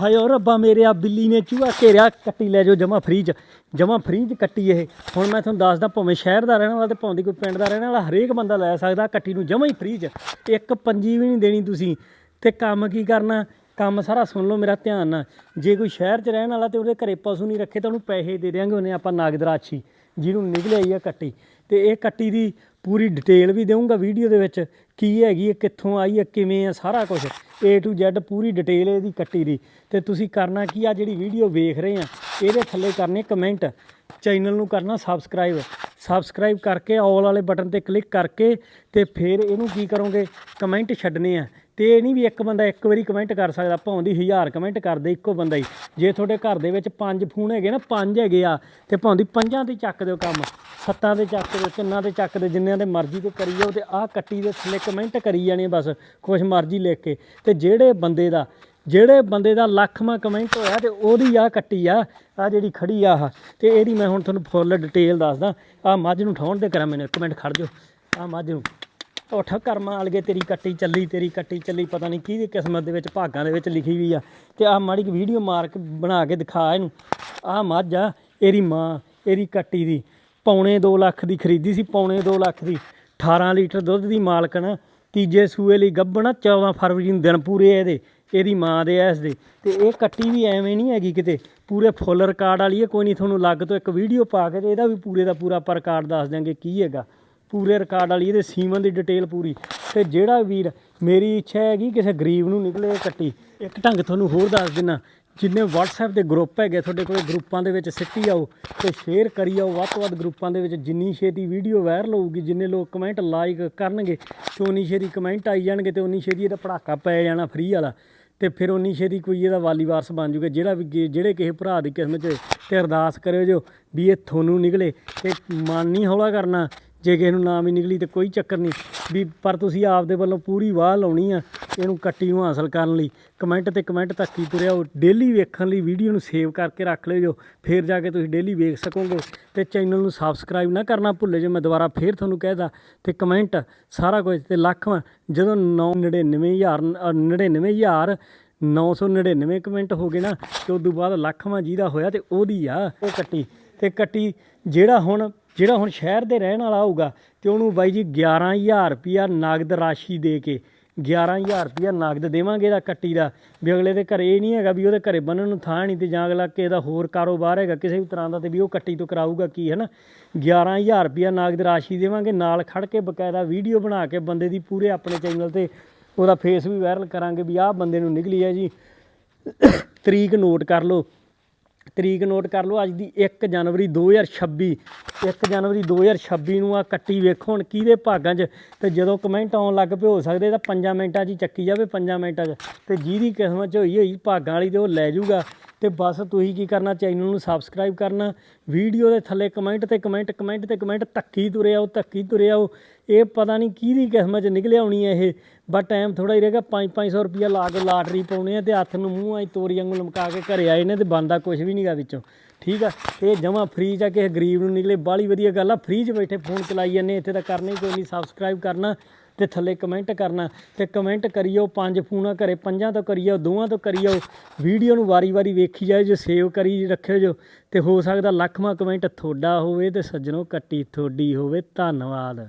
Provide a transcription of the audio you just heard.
ਹਾਏ ਓ ਰੱਬਾ ਮੇਰੇ ਆ ਬਿੱਲੀ ਨੇ ਚੂਹਾ ਘੇਰਿਆ, ਕੱਟੀ ਲੈ ਜਾਓ ਜਮਾ ਫ੍ਰੀਜ। ਜਮਾ ਫ੍ਰੀਜ ਕੱਟੀ ਇਹ। ਹੁਣ ਮੈਂ ਤੁਹਾਨੂੰ ਦੱਸਦਾ ਭਾਵੇਂ ਸ਼ਹਿਰ ਦਾ ਰਹਿਣ ਵਾਲਾ ਤੇ ਭਾਵੇਂ ਕੋਈ ਪਿੰਡ ਦਾ ਰਹਿਣ ਵਾਲਾ, ਹਰੇਕ ਬੰਦਾ ਲੈ ਸਕਦਾ ਕੱਟੀ ਨੂੰ ਜਮਾ ਹੀ ਫ੍ਰੀਜ। ਇੱਕ ਪੰਜੀ ਵੀ ਨਹੀਂ ਦੇਣੀ ਤੁਸੀਂ। ਤੇ ਕੰਮ ਕੀ ਕਰਨਾ? ਕੰਮ ਸਾਰਾ ਸੁਣ ਲਓ ਮੇਰਾ ਧਿਆਨ। ਨਾਲ ਜੇ ਕੋਈ ਸ਼ਹਿਰ 'ਚ ਰਹਿਣ ਵਾਲਾ ਤੇ ਉਹਦੇ ਘਰੇ ਪਸ਼ੂ ਨਹੀਂ ਰੱਖੇ ਤਾਂ ਉਹਨੂੰ ਪੈਸੇ ਦੇ ਦਿਆਂਗੇ, ਉਹਨੇ ਆਪਾਂ ਨਾਗਦਰਾਛੀ। ਜਿਹਨੂੰ ਨਿਕਲ ਆਈ ਆ ਕੱਟੀ। ਤੇ ਇਹ ਕੱਟੀ ਦੀ ਪੂਰੀ ਡਿਟੇਲ ਵੀ ਦੇਵਾਂਗਾ ਵੀਡੀਓ ਦੇ ਵਿੱਚ ਕੀ ਹੈਗੀ ਹੈ, ਕਿੱਥੋਂ ਆਈ ਹੈ, ਕਿਵੇਂ ਆ ਸਾਰਾ ਕੁਝ A to Z ਪੂਰੀ ਡਿਟੇਲ ਇਹਦੀ ਕੱਟੀ ਦੀ। ਤੇ ਤੁਸੀਂ ਕਰਨਾ ਕੀ ਆ, ਜਿਹੜੀ ਵੀਡੀਓ ਵੇਖ ਰਹੇ ਆ, ਇਹਦੇ ਥੱਲੇ ਕਰਨੇ ਕਮੈਂਟ। ਚੈਨਲ ਨੂੰ ਕਰਨਾ ਸਬਸਕ੍ਰਾਈਬ। ਸਬਸਕ੍ਰਾਈਬ ਕਰਕੇ ਆਲ ਵਾਲੇ ਬਟਨ ਤੇ ਕਲਿੱਕ ਕਰਕੇ ਤੇ ਫਿਰ ਇਹਨੂੰ ਕੀ ਕਰੋਗੇ? ਕਮੈਂਟ ਛੱਡਨੇ ਆ। ਤੇ ਇਹ ਨਹੀਂ ਵੀ ਇੱਕ ਬੰਦਾ ਇੱਕ ਵਾਰੀ ਕਮੈਂਟ ਕਰ ਸਕਦਾ ਭਾਵੇਂ ਹਜ਼ਾਰ ਕਮੈਂਟ ਕਰਦੇ ਇੱਕੋ ਬੰਦਾ ਹੀ। ਜੇ ਤੁਹਾਡੇ ਘਰ ਦੇ ਵਿੱਚ ਪੰਜ ਫੋਨ ਹੈਗੇ ਨਾ, ਪੰਜ ਹੈਗੇ ਆ, ਤੇ ਭਾਵੇਂ ਪੰਜਾਂ ਤੇ ਚੱਕ ਦਿਓ ਕੰਮ, ਸੱਤਾਂ 'ਤੇ ਚੱਕ ਦਿਓ, ਤਿੰਨਾਂ ਦੇ ਚੱਕ ਦਿਓ, ਜਿੰਨਿਆਂ ਦੇ ਮਰਜ਼ੀ ਤੇ ਕਰੀ ਜਾਓ, ਤੇ ਆਹ ਕੱਟੀ ਦੇ ਥੱਲੇ ਕਮੈਂਟ ਕਰੀ ਜਾਣੇ ਬਸ, ਕੁਛ ਮਰਜ਼ੀ ਲਿਖ ਕੇ। ਤੇ ਜਿਹੜੇ ਬੰਦੇ ਦਾ, ਜਿਹੜੇ ਬੰਦੇ ਦਾ ਲੱਖਵਾਂ ਕਮੈਂਟ ਹੋਇਆ, ਤੇ ਉਹਦੀ ਆ ਕੱਟੀ ਆ ਆ ਜਿਹੜੀ ਖੜੀ ਆ ਆਹ, ਤੇ ਇਹਦੀ ਮੈਂ ਹੁਣ ਤੁਹਾਨੂੰ ਫੁੱਲ ਡਿਟੇਲ ਦੱਸਦਾ। ਆ ਮੱਝ ਨੂੰ ਠਾਉਣ ਦੇ ਕਰਾਂ ਮੈਨੂੰ, ਇੱਕ ਮਿੰਟ ਖੜ ਜਾਓ। ਆ ਮੱਝ ਨੂੰ। ਉੱਠ ਕਰਮਾਂ ਵਾਲੀਏ ਤੇਰੀ ਕੱਟੀ ਚੱਲੀ, ਤੇਰੀ ਕੱਟੀ ਚੱਲੀ, ਪਤਾ ਨਹੀਂ ਕਿਹਦੀ ਕਿਸਮਤ ਦੇ ਵਿੱਚ ਭਾਗਾਂ ਦੇ ਵਿੱਚ ਲਿਖੀ ਵੀ ਆ। ਤੇ ਆਹ ਮਾੜੀ ਕਿ ਵੀਡੀਓ ਮਾਰ ਕੇ ਬਣਾ ਕੇ ਦਿਖਾ ਇਹਨੂੰ। ਆਹ ਮੱਝ ਆ, ਇਹਦੀ ਮਾਂ, ਇਹਦੀ ਕੱਟੀ ਦੀ। ਪੌਣੇ 2 ਲੱਖ ਦੀ ਖਰੀਦੀ ਸੀ, ਪੌਣੇ 2 ਲੱਖ ਦੀ। 18 ਲੀਟਰ ਦੁੱਧ ਦੀ ਮਾਲਕਣ, ਤੀਜੇ ਸੂਏ ਲਈ ਗੱਭਣ 14 ਫਰਵਰੀ ਨੂੰ ਦਿਨ ਪੂਰੇ ਇਹਦੇ, ਇਹਦੀ ਮਾਂ ਦੇ ਐਸ ਦੇ। ਤੇ ਇਹ ਕੱਟੀ ਵੀ ਐਵੇਂ ਨਹੀਂ ਹੈਗੀ ਕਿਤੇ, ਪੂਰੇ ਫੁੱਲ ਰਿਕਾਰਡ ਵਾਲੀ ਹੈ ਕੋਈ ਨਹੀਂ ਤੁਹਾਨੂੰ ਲੱਗ ਤੋਂ ਇੱਕ ਵੀਡੀਓ ਪਾ ਕੇ ਤੇ ਇਹਦਾ ਵੀ ਪੂਰੇ ਦਾ ਪੂਰਾ ਆਪਾਂ ਰਿਕਾਰਡ ਦੱਸ ਦਿਆਂਗੇ ਕੀ ਹੈਗਾ। ਪੂਰੇ ਰਿਕਾਰਡ ਵਾਲੀ, ਇਹਦੇ ਸੀਮਨ ਦੀ ਡਿਟੇਲ ਪੂਰੀ। ਤੇ ਜਿਹੜਾ ਵੀਰ, ਮੇਰੀ ਇੱਛਾ ਹੈਗੀ ਕਿਸੇ ਗਰੀਬ ਨੂੰ ਨਿਕਲੇ ਕੱਟੀ। ਇੱਕ ਢੰਗ ਤੁਹਾਨੂੰ ਹੋਰ ਦੱਸ ਦਿੰਨਾ, ਜਿੰਨੇ WhatsApp ਦੇ ਗਰੁੱਪ ਹੈਗੇ ਤੁਹਾਡੇ ਕੋਲੇ ਗਰੁੱਪਾਂ ਦੇ ਵਿੱਚ ਸਿੱਟੀ ਆਓ ਤੇ ਸ਼ੇਅਰ ਕਰੀ ਆਓ। ਵੱਧ ਤੋਂ ਵੱਧ ਗਰੁੱਪਾਂ ਦੇ ਵਿੱਚ ਜਿੰਨੀ ਛੇਤੀ ਵੀਡੀਓ ਵਾਇਰਲ ਹੋਊਗੀ, ਜਿੰਨੇ ਲੋਕ ਕਮੈਂਟ ਲਾਈਕ ਕਰਨਗੇ, ਤੇ ਉਨੀ ਛੇਤੀ ਕਮੈਂਟ ਆਈ ਜਾਣਗੇ ਤੇ ਉਨੀ ਛੇਤੀ ਇਹਦਾ ਪੜਾਕਾ ਪੈ ਜਾਣਾ ਫ੍ਰੀ ਵਾਲਾ। ਤੇ ਫਿਰ ਉਨੀ ਛੇਤੀ ਕੋਈ ਇਹਦਾ ਵਾਲੀ ਵਾਰਸ ਬਣ ਜੂਗਾ। ਜਿਹੜਾ ਵੀ ਜਿਹੜੇ ਕਿਸੇ ਭਰਾ ਦੀ ਕਿਸਮਤ 'ਚ ਤੇ ਅਰਦਾਸ ਕਰਿਓ ਜੋ ਵੀ ਇਹ ਤੁਹਾਨੂੰ ਨਿਕਲੇ। ਤੇ ਮਨ ਨਹੀਂ ਹੌਲਾ ਕਰਨਾ। ਜੇ ਕਿਸੇ ਨੂੰ ਨਾ ਵੀ ਨਿਕਲੀ ਤੇ ਕੋਈ ਚੱਕਰ ਨਹੀਂ। ਵੀ ਪਰ ਤੁਸੀਂ ਆਪਦੇ ਵੱਲੋਂ ਪੂਰੀ ਵਾਹ ਲਾਉਣੀ ਆ, ਇਹਨੂੰ ਕੱਟੀ ਨੂੰ ਹਾਸਲ ਕਰਨ ਲਈ। ਕਮੈਂਟ ਤੇ ਕਮੈਂਟ ਤੱਕ ਹੀ ਤੁਰਿਆ ਉਹ ਡੇਲੀ ਵੇਖਣ ਲਈ ਵੀਡੀਓ ਨੂੰ ਸੇਵ ਕਰਕੇ ਰੱਖ ਲਿਓ। ਜੋ ਫਿਰ ਜਾ ਕੇ ਤੁਸੀਂ ਡੇਲੀ ਵੇਖ ਸਕੋਗੇ ਤੇ ਚੈਨਲ ਨੂੰ ਸਬਸਕ੍ਰਾਈਬ ਨਾ ਕਰਨਾ ਭੁੱਲੇ ਜੇ ਮੈਂ ਦੁਬਾਰਾ ਫੇਰ ਤੁਹਾਨੂੰ ਕਹਿਦਾ ਤੇ ਕਮੈਂਟ ਸਾਰਾ ਕੁਝ ਤੇ ਲੱਖਵਾਂ ਜਦੋਂ 999 99000 999 ਕਮੈਂਟ ਹੋ ਗਏ ਨਾ, ਤੇ ਉਸ ਤੋਂ ਬਾਅਦ ਲੱਖਵਾਂ ਜਿਹਦਾ ਹੋਇਆ ਤੇ ਉਹਦੀ ਆ, ਉਹ ਕੱਟੀ। ਤੇ ਕੱਟੀ ਜਿਹੜਾ ਹੁਣ ਜਿਹੜਾ ਹੁਣ ਸ਼ਹਿਰ ਦੇ ਰਹਿਣ ਵਾਲਾ ਹੋਊਗਾ ਤੇ ਉਹਨੂੰ ਬਾਈ ਜੀ 11000 ਰੁਪਿਆ ਨਗਦ ਰਾਸ਼ੀ ਦੇ ਕੇ 11000 ਰੁਪਿਆ ਨਗਦ ਦੇਵਾਂਗੇ ਇਹਦਾ ਕੱਟੀ ਦਾ, ਵੀ ਅਗਲੇ ਦੇ ਘਰੇ ਇਹ ਨਹੀਂ ਹੈਗਾ ਵੀ ਉਹਦੇ ਘਰੇ ਬੰਨਣ ਨੂੰ ਥਾਂ ਨਹੀਂ ਤੇ ਜਾਂ ਅਗਲਾ ਕਿਸੇ ਦਾ ਹੋਰ ਕਾਰੋਬਾਰ ਹੈਗਾ, ਕਿਸੇ ਵੀ ਤਰ੍ਹਾਂ ਦਾ ਤੇ ਵੀ ਉਹ ਕੱਟੀ ਤੋਂ ਕਰਾਊਗਾ ਕੀ ਹੈ ਨਾ 11000 ਰੁਪਿਆ ਨਗਦ ਰਾਸ਼ੀ ਦੇਵਾਂਗੇ, ਨਾਲ ਖੜ ਕੇ ਬਕਾਇਦਾ ਵੀਡੀਓ ਬਣਾ ਕੇ ਬੰਦੇ ਦੀ ਪੂਰੇ ਆਪਣੇ ਚੈਨਲ ਤੇ ਉਹਦਾ ਫੇਸ ਵੀ ਵਾਇਰਲ ਕਰਾਂਗੇ ਵੀ ਆਹ ਬੰਦੇ ਨੂੰ ਨਿਕਲੀ ਹੈ ਜੀ। ਤਰੀਕ ਨੋਟ ਕਰ ਲਓ। ਤਰੀਕ ਨੋਟ ਕਰ ਲਓ, ਅੱਜ ਦੀ 1 ਜਨਵਰੀ 2026 1 ਜਨਵਰੀ 2026 ਨੂੰ ਆ ਕੱਟੀ ਵੇਖੋ ਹੁਣ ਕਿਹਦੇ ਭਾਗਾਂ 'ਚ ਤੇ ਜਦੋਂ ਕਮੈਂਟ ਆਉਣ ਲੱਗ ਪਏ ਹੋ ਸਕਦੇ ਤਾਂ 5 ਮਿੰਟਾਂ 'ਚ ਚੱਕੀ ਜਾਵੇ 5 ਮਿੰਟਾਂ 'ਚ ਤੇ ਜਿਹਦੀ ਕਿਸਮਤ 'ਚ ਹੋਈ ਹੋਈ ਭਾਗਾਂ ਵਾਲੀ ਤੇ ਉਹ ਲੈ ਜਾਊਗਾ। ਤੇ ਬਸ ਤੁਸੀਂ ਕੀ ਕਰਨਾ, ਚੈਨਲ ਨੂੰ ਸਬਸਕ੍ਰਾਈਬ ਕਰਨਾ ਵੀਡੀਓ ਦੇ ਥੱਲੇ ਕਮੈਂਟ ਤੇ ਕਮੈਂਟ ਕਮੈਂਟ ਤੇ ਕਮੈਂਟ ਧੱਕੀ ਤੁਰੇ ਆਓ, ਧੱਕੀ ਤੁਰੇ ਆਓ। ਇਹ ਪਤਾ ਨਹੀਂ ਕਿਹਦੀ ਕਿਸਮਤ 'ਚ ਨਿਕਲਿਆ ਹੋਣੀ ਹੈ ਇਹ ਬਟ ਟਾਈਮ ਥੋੜਾ ਹੀ ਰਹੇਗਾ 5-500 ਰੁਪਿਆ ਲਾ ਕੇ ਲਾਟਰੀ ਪਾਉਣੇ ਆ ਤੇ ਹੱਥ ਨੂੰ ਮੂੰਹ ਆਈ ਤੋਰੀ ਵਾਂਗੂ ਲਮਕਾ ਕੇ ਘਰੇ ਆਏ ਨੇ ਤੇ ਬੰਦਾ ਕੁਝ ਵੀ ਨਹੀਂਗਾ ਵਿੱਚੋਂ। ਠੀਕ ਆ, ਇਹ ਜਮਾ ਫ੍ਰੀ ਚ ਆ ਕਿਸੇ ਗਰੀਬ ਨੂੰ ਨਿਕਲੇ ਬਾਲੀ ਵਧੀਆ ਗੱਲ ਆ ਫ੍ਰੀ 'ਚ ਬੈਠੇ ਫੋਨ ਚਲਾਈ ਜਾਂਦੇ ਇੱਥੇ ਤਾਂ ਕਰਨਾ ਹੀ ਕੋਈ ਨਹੀਂ ਸਬਸਕ੍ਰਾਈਬ ਕਰਨਾ। ਤੇ ਥੱਲੇ ਕਮੈਂਟ ਕਰਨਾ ਤੇ ਕਮੈਂਟ ਕਰਿਓ, ਪੰਜ ਫੋਨਾਂ ਘਰੇ, ਪੰਜਾਂ ਤੋਂ ਕਰਿਓ, ਦੋਵਾਂ ਤੋਂ ਕਰਿਓ। ਵੀਡੀਓ ਨੂੰ ਵਾਰੀ-ਵਾਰੀ ਵੇਖੀ ਜਾਏ ਜੋ ਸੇਵ ਕਰੀ ਰੱਖਿਓ ਜੋ, ਤੇ ਹੋ ਸਕਦਾ ਲੱਖਵਾਂ ਕਮੈਂਟ ਤੁਹਾਡਾ ਹੋਵੇ ਤੇ ਸੱਜਣੋ ਕੱਟੀ ਤੁਹਾਡੀ ਹੋਵੇ। ਧੰਨਵਾਦ।